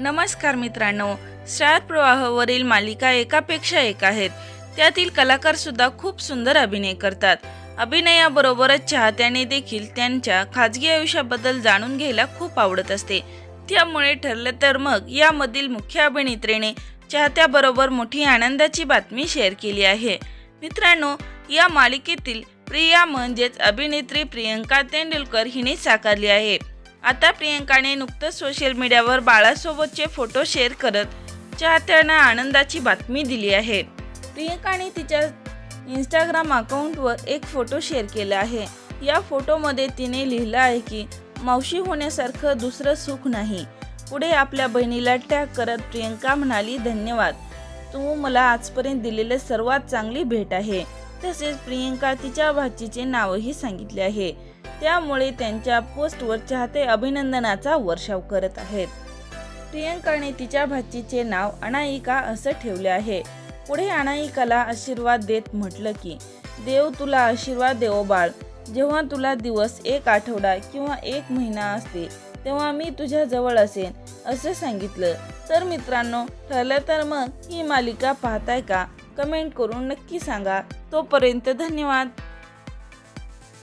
नमस्कार मित्रांनो स्टार प्रवाहावरील मालिका एकापेक्षा एक आहेत. त्यातील कलाकार सुद्धा खूप सुंदर अभिनय करतात. अभिनयाबरोबरच चाहत्याने देखील त्यांच्या खाजगी आयुष्याबद्दल जाणून घ्यायला खूप आवडत असते. त्यामुळे ठरलं तर मग यामधील मुख्य अभिनेत्रीने चाहत्याबरोबर मोठी आनंदाची बातमी शेअर केली आहे. मित्रांनो या मालिकेतील प्रिया म्हणजेच अभिनेत्री प्रियंका तेंडुलकर हिने साकारली आहे. आता प्रियंकाने नुकतंच सोशल मीडियावर बाळासोबतचे फोटो शेअर करत चाहत्यांना आनंदाची बातमी दिली आहे. प्रियंकाने तिच्या इंस्टाग्राम अकाउंटवर एक फोटो शेअर केला आहे. या फोटोमध्ये तिने लिहिलं आहे की मावशी होण्यासारखं दुसरं सुख नाही. पुढे आपल्या बहिणीला टॅग करत प्रियंका म्हणाली धन्यवाद. तू मला आजपर्यंत दिलेले सर्वात चांगली भेट आहे. तसेच प्रियंका तिच्या भाचीचे नावही सांगितले आहे. त्यामुळे त्यांच्या पोस्टवर चाहते अभिनंदनाचा वर्षाव करत आहेत. प्रियंकाने तिच्या भाचीचे नाव अनायिका असं ठेवले आहे. पुढे अनायिकाला आशीर्वाद देत म्हटलं की देव तुला आशीर्वाद देवो बाळ. जेव्हा तुला दिवस एक आठवडा किंवा एक महिना असते तेव्हा मी तुझ्या जवळ असेन असं सांगितलं. तर मित्रांनो ठरलं तर मग ही मालिका पाहताय का? कमेंट करून नक्की सांगा. तोपर्यंत धन्यवाद.